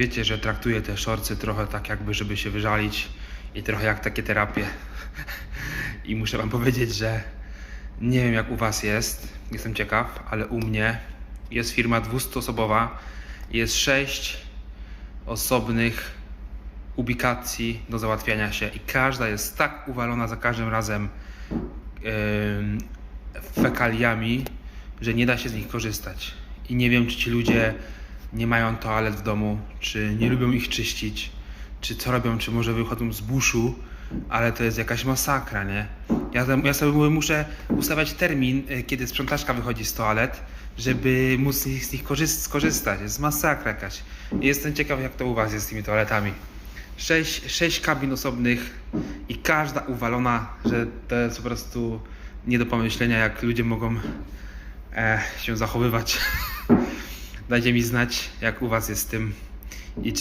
Wiecie, że traktuję te szorcy trochę tak jakby, żeby się wyżalić i trochę jak takie terapie. I muszę wam powiedzieć, że nie wiem jak u was jest, jestem ciekaw, ale u mnie jest firma 200-osobowa, jest 6 osobnych ubikacji do załatwiania się i każda jest tak uwalona za każdym razem em, fekaliami, że nie da się z nich korzystać. I nie wiem, czy ci ludzie nie mają toalet w domu, czy nie lubią ich czyścić, czy co robią, czy może wychodzą z buszu, ale to jest jakaś masakra, nie? Ja, ja sobie muszę ustawiać termin, y, kiedy sprzątaczka wychodzi z toalet, żeby móc z nich, skorzystać. Jest masakra jakaś. Jestem ciekaw, jak to u Was jest z tymi toaletami. Sześć, sześć kabin osobnych i każda uwalona, że to jest po prostu nie do pomyślenia, jak ludzie mogą e, się zachowywać. Dajcie mi znać, jak u Was jest z tym i czy